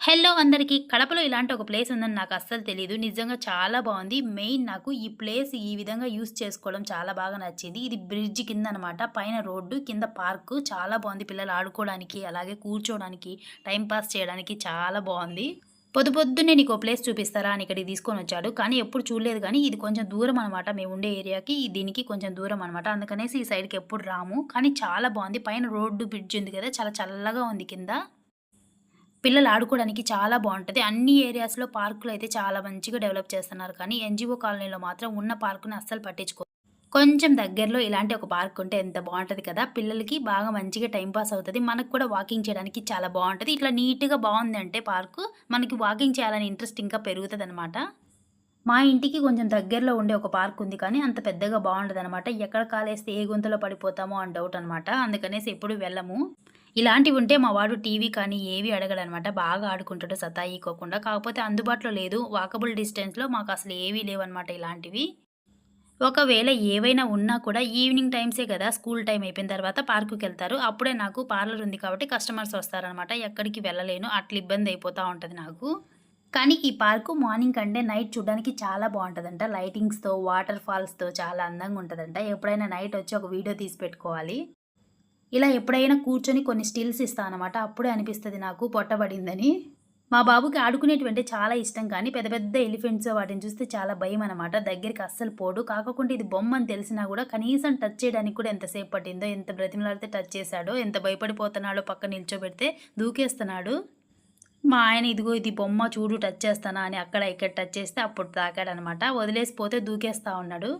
Hello అందరికీ. కడపలో ఇలాంటి ఒక ప్లేస్ ఉందని నాకు అస్సలు తెలియదు నిజంగా చాలా బాగుంది. మెయిన్ నాకు ఈ ప్లేస్ ఈ విధంగా యూస్ చేసుకోవడం చాలా బాగా నచ్చింది. ఇది బ్రిడ్జ్ కింద అనమాట పైన రోడ్డు కింద పార్కు. చాలా బాగుంది పిల్లలు ఆడుకోవడానికి అలాగే కూర్చోవడానికి టైంపాస్ చేయడానికి చాలా బాగుంది. పొద్దు పొద్దున్నే నీకు ప్లేస్ చూపిస్తారా అని ఇక్కడికి తీసుకొని వచ్చాడు. కానీ ఎప్పుడు చూడలేదు కానీ ఇది కొంచెం దూరం అనమాట. మేము ఉండే ఏరియాకి దీనికి కొంచెం దూరం అనమాట. అందుకనేసి ఈ సైడ్కి ఎప్పుడు రాము. కానీ చాలా బాగుంది. పైన రోడ్డు బ్రిడ్జ్ ఉంది కదా. చాలా చల్లగా ఉంది కింద. పిల్లలు ఆడుకోవడానికి చాలా బాగుంటుంది. అన్ని ఏరియాస్లో పార్కులు అయితే చాలా మంచిగా డెవలప్ చేస్తున్నారు. కానీ ఎన్జిఓ కాలనీలో మాత్రం ఉన్న పార్కుని అస్సలు పట్టించుకో కొంచెం దగ్గరలో ఇలాంటి ఒక పార్క్ ఉంటే ఎంత బాగుంటుంది కదా. పిల్లలకి బాగా మంచిగా టైం పాస్ అవుతుంది. మనకు కూడా వాకింగ్ చేయడానికి చాలా బాగుంటుంది. ఇట్లా నీట్గా బాగుంది అంటే పార్కు మనకి వాకింగ్ చేయాలని ఇంట్రెస్ట్ ఇంకా పెరుగుతుంది అనమాట మా ఇంటికి కొంచెం దగ్గరలో ఉండే ఒక పార్క్ ఉంది కానీ అంత పెద్దగా బాగుండదు అనమాట ఎక్కడ కాలేస్తే ఏ గుంతలో పడిపోతామో అని డౌట్ అనమాట అందుకనేసి ఎప్పుడు వెళ్ళము. ఇలాంటివి ఉంటే మా వాడు టీవీ కానీ ఏవి అడగడనమాట. బాగా ఆడుకుంటాడు సతాయికోకుండా. కాకపోతే అందుబాటులో లేదు. వాకబుల్ డిస్టెన్స్లో మాకు అసలు ఏవీ లేవన్నమాట ఇలాంటివి. ఒకవేళ ఏవైనా ఉన్నా కూడా ఈవినింగ్ టైమ్సే కదా స్కూల్ టైం అయిపోయిన తర్వాత పార్కుకి వెళ్తారు అప్పుడే నాకు పార్లర్ ఉంది కాబట్టి కస్టమర్స్ వస్తారనమాట. ఎక్కడికి వెళ్ళలేను. అట్లా ఇబ్బంది అయిపోతూ ఉంటుంది నాకు. కానీ ఈ పార్కు మార్నింగ్ కంటే నైట్ చూడడానికి చాలా బాగుంటుందంట. లైటింగ్స్తో వాటర్ ఫాల్స్తో చాలా అందంగా ఉంటుందంట. ఎప్పుడైనా నైట్ వచ్చి ఒక వీడియో తీసి పెట్టుకోవాలి. ఇలా ఎప్పుడైనా కూర్చొని కొన్ని స్టిల్స్ ఇస్తాను అనమాట అప్పుడే అనిపిస్తుంది నాకు పొట్టబడిందని. మా బాబుకి ఆడుకునేటువంటి చాలా ఇష్టం కానీ పెద్ద పెద్ద ఎలిఫెంట్స్ వాటిని చూస్తే చాలా భయం అనమాట దగ్గరికి అస్సలు పోడు. కాకుండా ఇది బొమ్మ అని తెలిసినా కూడా కనీసం టచ్ చేయడానికి కూడా ఎంతసేపు పట్టిందో ఎంత బ్రతిమలాడితే టచ్ చేశాడో ఎంత భయపడిపోతున్నాడో పక్క నిల్చోబెడితే దూకేస్తున్నాడు. మా ఆయన ఇదిగో ఇది బొమ్మ చూడు టచ్ చేస్తానా అని అక్కడ ఇక్కడ టచ్ చేస్తే అప్పుడు తాకాడనమాట వదిలేసిపోతే దూకేస్తా ఉన్నాడు.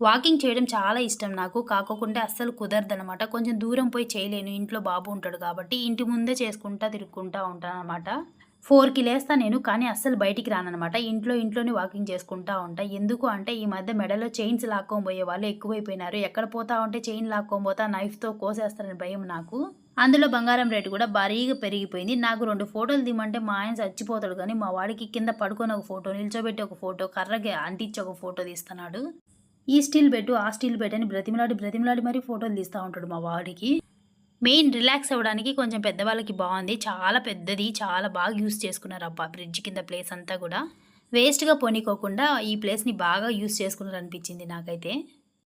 వాకింగ్ చేయడం చాలా ఇష్టం నాకు. కాకోకుండా అస్సలు కుదరదనమాట కొంచెం దూరం పోయి చేయలేను. ఇంట్లో బాబు ఉంటాడు కాబట్టి ఇంటి ముందే చేసుకుంటా తిరుక్కుంటా ఉంటాను అనమాట ఫోర్కి లేస్తా నేను కానీ అస్సలు బయటికి రానమాట ఇంట్లో ఇంట్లోనే వాకింగ్ చేసుకుంటా ఉంటా. ఎందుకు అంటే ఈ మధ్య మెడలో చైన్స్ లాక్కొని పోయే వాళ్ళు ఎక్కువైపోయినారు. ఎక్కడ పోతా ఉంటే చైన్ లాక్కొని పోతా నైఫ్తో కోసేస్తారని భయం నాకు. అందులో బంగారం రేటు కూడా భారీగా పెరిగిపోయింది. నాకు రెండు ఫోటోలు దిమంటే మా ఆయన చచ్చిపోతాడు కానీ మా వాడికి కింద పడుకొని ఒక ఫోటో నిల్చోబెట్టి ఒక ఫోటో కర్రకి అంటించి ఒక ఫోటో తీస్తున్నాడు. ఈ స్టీల్ బెడ్ ఆ స్టీల్ బెడ్ అని బ్రతిమలాడి బ్రతిమలాడి మరీ ఫోటోలు తీస్తూ ఉంటాడు మా వాడికి. మెయిన్ రిలాక్స్ అవ్వడానికి కొంచెం పెద్దవాళ్ళకి బాగుంది. చాలా పెద్దది చాలా బాగా యూస్ చేసుకున్నారు అబ్బా బ్రిడ్జ్ కింద ప్లేస్ అంతా కూడా. వేస్ట్గా పోనీకోకుండా ఈ ప్లేస్ని బాగా యూస్ చేసుకున్నారు అనిపించింది నాకైతే.